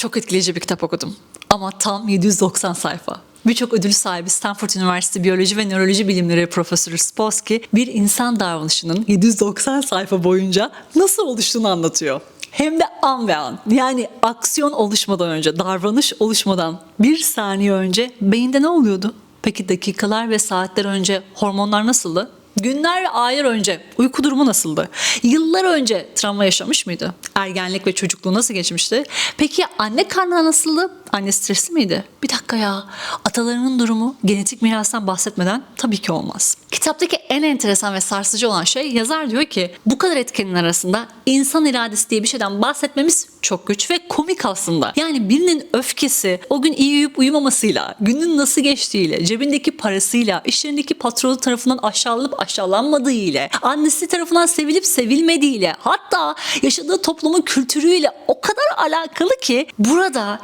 Çok etkileyici bir kitap okudum. Ama tam 790 sayfa. Birçok ödül sahibi Stanford Üniversitesi Biyoloji ve Nöroloji Bilimleri Profesörü Spolsky bir insan davranışının 790 sayfa boyunca nasıl oluştuğunu anlatıyor. Hem de an ve an. Yani aksiyon oluşmadan önce, davranış oluşmadan bir saniye önce beyinde ne oluyordu? Peki dakikalar ve saatler önce hormonlar nasıldı? Günler ve aylar önce uyku durumu nasıldı? Yıllar önce travma yaşamış mıydı? Ergenlik ve çocukluğu nasıl geçmişti? Peki anne karnına nasıldı? Anne stresli miydi? Bir dakika ya. Atalarının durumu genetik mirastan bahsetmeden tabii ki olmaz. Kitaptaki en enteresan ve sarsıcı olan şey yazar diyor ki bu kadar etkenin arasında insan iradesi diye bir şeyden bahsetmemiz çok güç ve komik aslında. Yani birinin öfkesi o gün iyi uyuyup uyumamasıyla, günün nasıl geçtiğiyle, cebindeki parasıyla, işlerindeki patronu tarafından aşağılanıp aşağılanmadığı ile, annesi tarafından sevilip sevilmediğiyle, hatta yaşadığı toplumun kültürüyle o kadar alakalı ki burada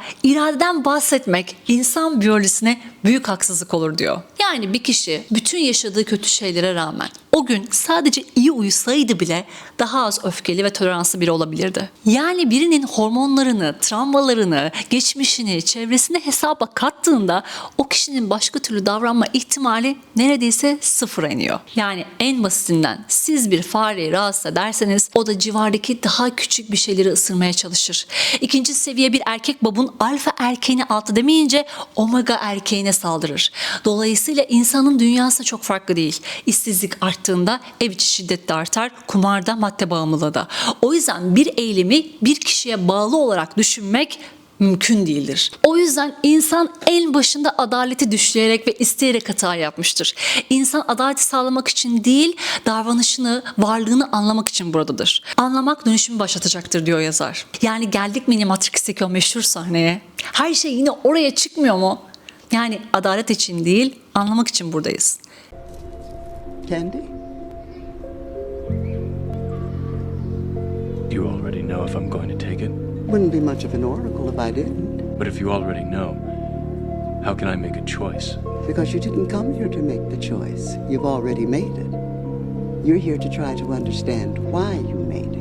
iradeden bahsetmek insan biyolojisine büyük haksızlık olur diyor. Yani bir kişi bütün yaşadığı kötü şeylere rağmen o gün sadece iyi uyusaydı bile daha az öfkeli ve toleranslı biri olabilirdi. Yani birinin hormonlarını, travmalarını, geçmişini, çevresini hesaba kattığında o kişinin başka türlü davranma ihtimali neredeyse sıfıra iniyor. Yani en basitinden siz bir fareyi rahatsız ederseniz o da civardaki daha küçük bir şeyleri ısırmaya çalışır. İkinci seviye bir erkek babun alfa erkeğini altı demeyince omega erkeğine saldırır. Dolayısıyla insanın dünyası çok farklı değil. İşsizlik arttığında ev içi şiddet de artar, kumarda madde bağımlılığı da. O yüzden bir eylemi bir kişiye bağlı olarak düşünmek mümkün değildir. O yüzden insan en başında adaleti düşleyerek ve isteyerek hata yapmıştır. İnsan adaleti sağlamak için değil, davranışını, varlığını anlamak için buradadır. Anlamak dönüşümü başlatacaktır diyor yazar. Yani geldik mi Matrix'teki o meşhur sahneye? Her şey yine oraya çıkmıyor mu? Yani adalet için değil, anlamak için buradayız. Do you already know if I'm going to take it? Wouldn't be much of an oracle if I didn't. But if you already know, how can I make a choice? Because you didn't come here to make the choice. You've already made it. You're here to try to understand why you made it.